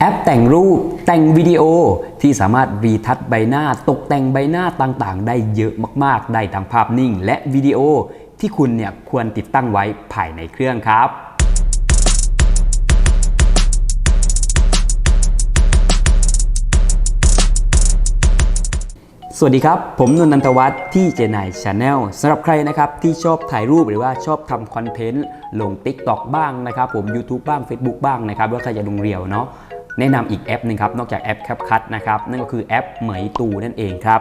แอปแต่งรูปแต่งวิดีโอที่สามารถรีทัชใบหน้า ตกแต่งใบหน้าต่างๆ ได้เยอะมากๆ ได้ทั้งภาพนิ่ง และวิดีโอที่คุณเนี่ยควรติดตั้งไว้ภายในเครื่องครับสวัสดีครับ ผมนนท์นันทวัฒน์ที่เจนายชาแนลสำหรับใครนะครับที่ชอบถ่ายรูปหรือว่าชอบทำคอนเทนต์ลง TikTok บ้างนะครับผม YouTube บ้าง Facebook บ้างนะครับว่าใครจะลงเรียวเนาะ แนะนำอีกแอปหนึ่งครับนอกจากแอป CapCut นะครับนั่นก็คือแอปเหมยตูนั่นเองครับ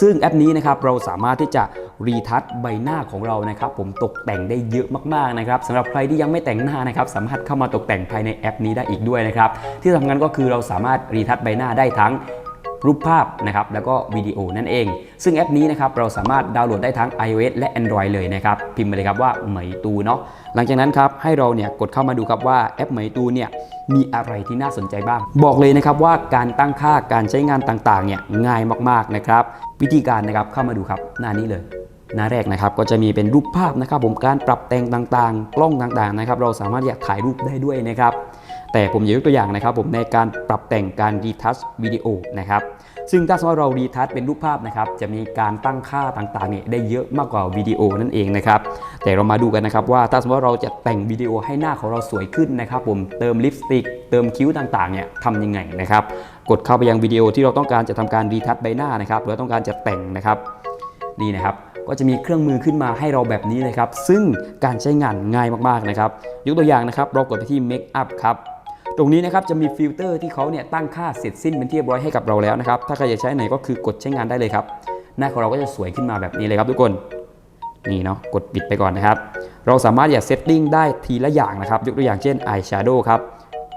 ซึ่งแอปนี้นะครับเราสามารถที่จะรีทัชใบหน้าของเรานะครับ ผมตกแต่งได้เยอะมากๆนะครับสำหรับใครที่ยังไม่แต่งหน้านะครับ สามารถเข้ามาตกแต่งภายในแอปนี้ได้อีกด้วยนะครับที่สำคัญก็คือเราสามารถรีทัชใบหน้าได้ทั้ง รูปภาพนะครับแล้วก็วิดีโอนั่นเอง ซึ่งแอปนี้นะครับเราสามารถดาวน์โหลดได้ทั้ง iOS และ Android เลยนะครับพิมพ์มาเลยครับว่าเหมยตูเนาะหลังจากนั้นครับให้เราเนี่ยกดเข้ามาดูครับว่าแอปเหมยตูเนี่ยมีอะไรที่น่าสนใจบ้าง บอกเลยนะครับว่าการตั้งค่าการใช้งานต่างๆเนี่ยง่ายมากๆนะครับวิธีการนะครับเข้ามาดูครับหน้านี้เลย หน้าแรกนะครับก็จะมีเป็นรูปภาพนะครับ ผมการปรับแต่งต่างๆ กล้องต่างๆนะครับ เราสามารถอยากถ่ายรูปได้ด้วยนะครับ แต่ผมยกตัวอย่างนะครับ ผมในการปรับแต่งการรีทัชวิดีโอนะครับซึ่งถ้าสมมติเรารีทัชเป็นรูปภาพนะครับ จะมีการตั้งค่าต่างๆเนี่ยได้เยอะมากกว่าวิดีโอนั่นเองนะครับ แต่เรามาดูกันนะครับว่าถ้าสมมติเราจะแต่งวิดีโอให้หน้าของเราสวยขึ้นนะครับ ผมเติมลิปสติกเติมคิ้วต่างๆเนี่ยทำยังไงนะครับ กดเข้าไปยังวิดีโอที่เราต้องการจะทำการรีทัชใบหน้านะครับหรือต้องการจะแต่งนะครับนี่นะครับ ก็จะมีเครื่องมือขึ้นมาให้เราแบบนี้เลยครับ ซึ่งการใช้งานง่ายมากๆนะครับ ยกตัวอย่างนะครับ เรากดไปที่ Make Up ครับตรงนี้นะครับจะมีฟิลเตอร์ที่เขาเนี่ยตั้งค่าเสร็จสิ้นเป็นที่เรียบร้อยให้กับเราแล้วนะครับ ถ้าใครอยากใช้ไหนก็คือกดใช้งานได้เลยครับ หน้าของเราก็จะสวยขึ้นมาแบบนี้เลยครับทุกคนนี่เนาะกดปิดไปก่อนนะครับ เราสามารถอยากเซตติ้งได้ทีละอย่างนะครับ ยกตัวอย่างเช่น Eye Shadow ครับ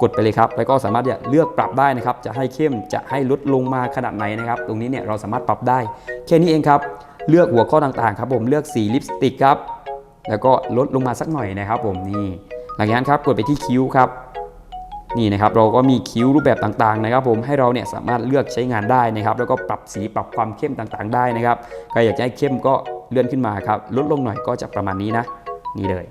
กดไปเลยครับแล้วก็สามารถจะเลือกปรับได้นะครับ จะให้เข้มจะให้ลดลงมาขนาดไหนนะครับ ตรงนี้เนี่ยเราสามารถปรับได้ แค่นี้เองครับ เลือกหัวข้อต่างๆครับผมเลือกสีลิปสติกครับแล้วก็ลดลงมาสักหน่อยนะครับผมนี่หลังจากนั้นครับกดไปที่คิ้วครับนี่นะครับเราก็มีคิ้วรูปแบบต่างๆนะครับ ผมให้เราเนี่ยสามารถเลือกใช้งานได้นะครับ แล้วก็ปรับสีปรับความเข้มต่างๆ ได้นะครับใครอยากจะให้เข้มก็เลื่อนขึ้นมาครับลดลงหน่อยก็จะประมาณนี้นะ นี่เลย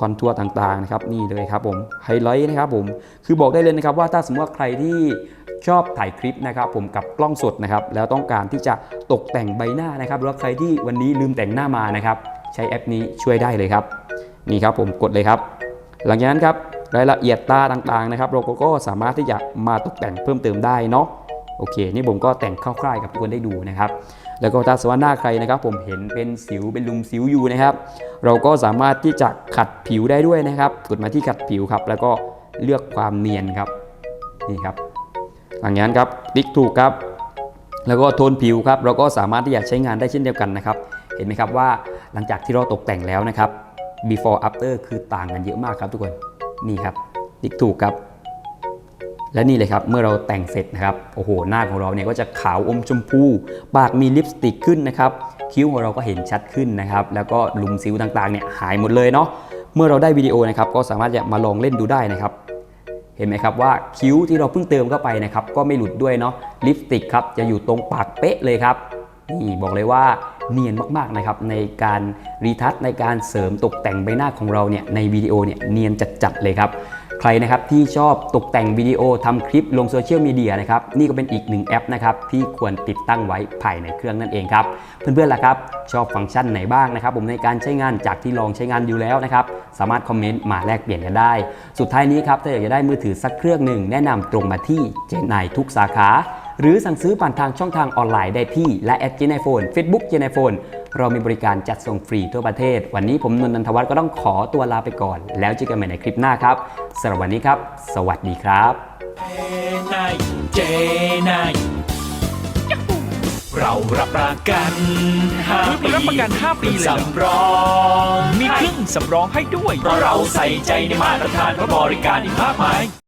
คอนทัวร์ต่างๆนะครับนี่เลยครับผมไฮไลท์นะครับผมคือบอกได้เลยนะครับว่าถ้าสมมติว่าใครที่ชอบถ่ายคลิปนะครับผมกับกล้องสดนะครับแล้วต้องการที่จะตกแต่งใบหน้านะครับหรือว่าใครที่วันนี้ลืมแต่งหน้ามานะครับใช้แอปนี้ช่วยได้เลยครับ นี่ครับผมกดเลยครับ หลังจากนั้นครับรายละเอียดตาต่างๆนะครับเราก็สามารถที่จะมาตกแต่งเพิ่มเติมได้เนาะ โอเค นี่ผมก็แต่งคร่าวๆกับทุกคนได้ดูนะครับ แล้วก็ถ้าสมมติว่าหน้าใครนะครับ ผมเห็นเป็นสิวเป็นลุมสิวอยู่นะครับ เราก็สามารถที่จะขัดผิวได้ด้วยนะครับ กดมาที่ขัดผิวครับ แล้วก็เลือกความเนียนครับ นี่ครับหลังจากนั้นครับติ๊กถูกครับ แล้วก็โทนผิวครับ เราก็สามารถที่จะใช้งานได้เช่นเดียวกันนะครับ เห็นไหมครับว่าหลังจากที่เราตกแต่งแล้วนะครับ before after คือต่างกันเยอะมากครับทุกคน นี่ครับติ๊กถูกครับ และนี่เลยครับเมื่อเราแต่งเสร็จนะครับโอ้โหหน้าของเราเนี่ยก็จะขาวอมชมพูปากมีลิปสติกขึ้นนะครับคิ้วของเราก็เห็นชัดขึ้นนะครับแล้วก็หลุมสิวต่างๆเนี่ยหายหมดเลยเนาะเมื่อเราได้วิดีโอนะครับก็สามารถจะมาลองเล่นดูได้นะครับเห็นไหมครับว่าคิ้วที่เราเพิ่งเติมเข้าไปนะครับก็ไม่หลุดด้วยเนาะลิปสติกครับจะอยู่ตรงปากเป๊ะเลยครับนี่บอกเลยว่าเนียนมากๆนะครับในการรีทัชในการเสริมตกแต่งใบหน้าของเราเนี่ยในวิดีโอเนี่ยเนียนจัดๆเลยครับ ใครนะครับที่ชอบตกแต่งวิดีโอทำคลิปลงโซเชียลมีเดียนะครับนี่ก็เป็นอีกหนึ่งแอปนะครับที่ควรติดตั้งไว้ภายในเครื่องนั่นเองครับ เพื่อนๆล่ะครับ ชอบฟังก์ชันไหนบ้างนะครับ ผมในการใช้งานจากที่ลองใช้งานอยู่แล้วนะครับ สามารถคอมเมนต์มาแลกเปลี่ยนกันได้ สุดท้ายนี้ครับถ้าอยากจะได้มือถือสักเครื่องหนึ่งแนะนำตรงมาที่เจนนายทุกสาขา หรือสั่งซื้อผ่านทางช่องทางออนไลน์ได้ที่และแอดเจนไอโฟนเฟซบุ๊กเจนไอโฟนเรามีบริการจัดส่งฟรีทั่วประเทศ วันนี้ผมนนท์นันทวัฒน์ก็ต้องขอตัวลาไปก่อน แล้วเจอกันใหม่ในคลิปหน้าครับสำหรับวันนี้ครับ สวัสดีครับนายเจนายเรารับประกัน5ปีรับประกัน5ปีเลยเหรอสำรองมีเครื่องสำรองให้ด้วย เพราะเราใส่ใจในมาตรฐานและบริการอีกมากมาย